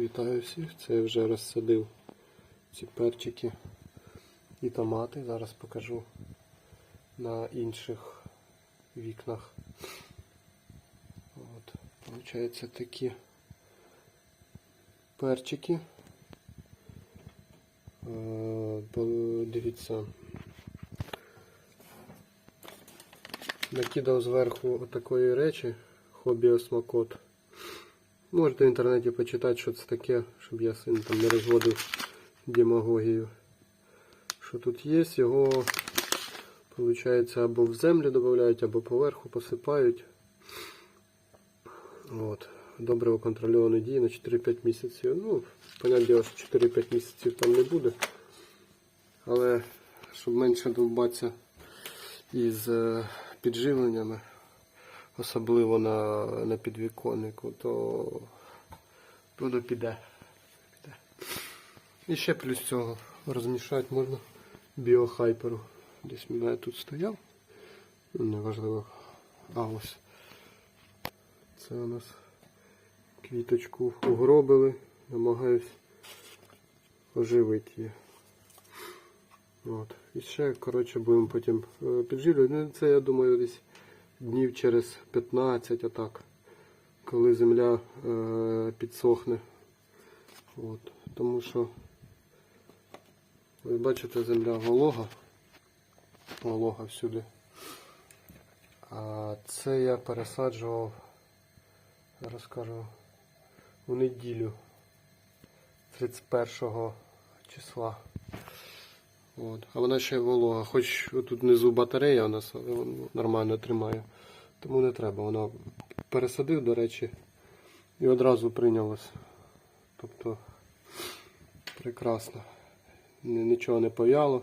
Вітаю всіх. Це я вже розсадив ці перчики і томати. Зараз покажу на інших вікнах. От, Получається такі перчики. Е, Дивіться. Накидав зверху такої речі хобі осмакот. Можете в інтернеті почитати, що це таке, щоб я син там не розводив демагогію. Що тут є, його виходить або в землю додають, або поверху посипають. От. Добриво контрольованої дії на 4-5 місяців. Ну, понятне що 4-5 місяців там не буде. Але щоб менше довбатися із е, підживленнями, особливо на, на підвіконнику, то воно піде. піде. І ще плюс цього розмішати можна біохайперу. Десь мене тут стояв. Неважливо. А ось. Це у нас квіточку угробили. Намагаюсь оживити її. От. І ще, коротше, будемо потім е, підживлювати. Ну, це, я думаю, десь днів через 15, отак, коли земля е, підсохне. От. Тому що, ви бачите, земля волога. Волога всюди. А це я пересаджував, зараз кажу, у неділю 31 числа. От. А вона ще волога. Хоч тут внизу батарея у нормально тримає. Тому не треба. Вона пересадив, до речі, і одразу прийнялось. Тобто прекрасно. Нічого не пов'яло,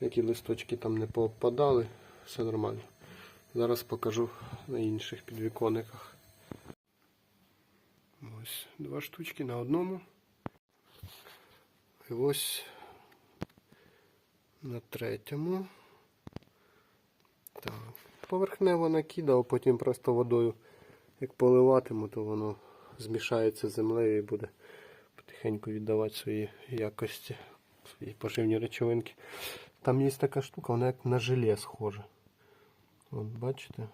які листочки там не попадали, все нормально. Зараз покажу на інших підвіконниках. Ось два штучки на одному. І ось на третьому. Так. Поверхнево накидав, потім просто водою, як поливатиму, то воно змішається з землею і буде потихеньку віддавати свої якості, свої поживні речовинки. Там є така штука, вона як на желе схожа. От бачите?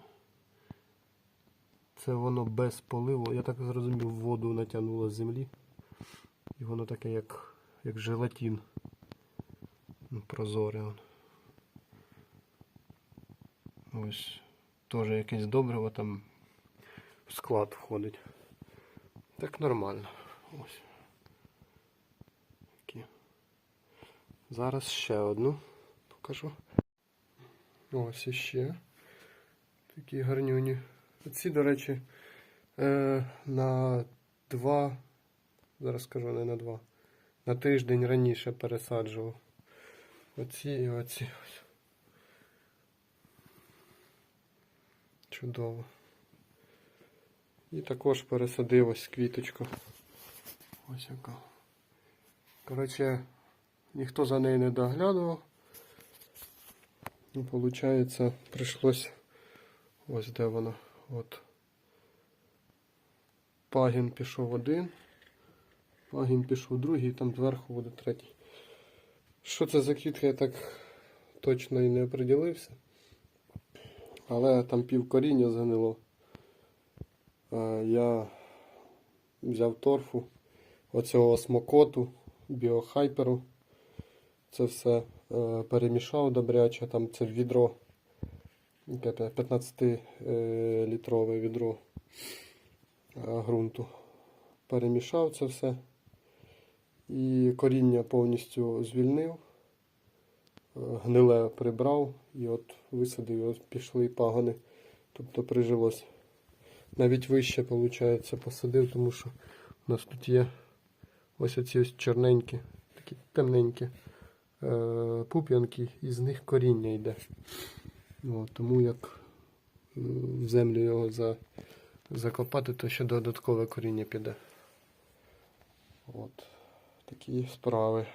Це воно без поливу. Я так зрозумів, воду натягнуло з землі. І воно таке як, як желатин. Ну, Прозоре. он. Ось теж якесь добриво там в склад входить. Так нормально. Ось. Такі. Зараз ще одну покажу. Ось іще. Такі гарнюні. Ці, до речі, е, на два, зараз скажу, не на два. На тиждень раніше пересаджував. Оці і оці. Чудово. І також пересадив ось квіточку. Ось яка. Коротше, ніхто за нею не доглядував. Ну, получається, прийшлось ось де вона. От. Пагін пішов один. Пагін пішов другий, і там зверху буде третій. Що це за квітка, я так точно і не оприділився. Але там пів коріння згнило. Е, Я взяв торфу, оцього смокоту, біохайперу. Це все е, перемішав добряче, там це відро, 15-літрове відро е, ґрунту. Перемішав це все. І коріння повністю звільнив, е, гниле прибрав і от висадив, от пішли пагони. Тобто прижилось. Навіть вище, виходить, посадив, тому що у нас тут є ось оці ось чорненькі, такі темненькі е, пуп'янки, і з них коріння йде. От, тому як е, в землю його за, закопати, то ще додаткове коріння піде. От. Такі справи.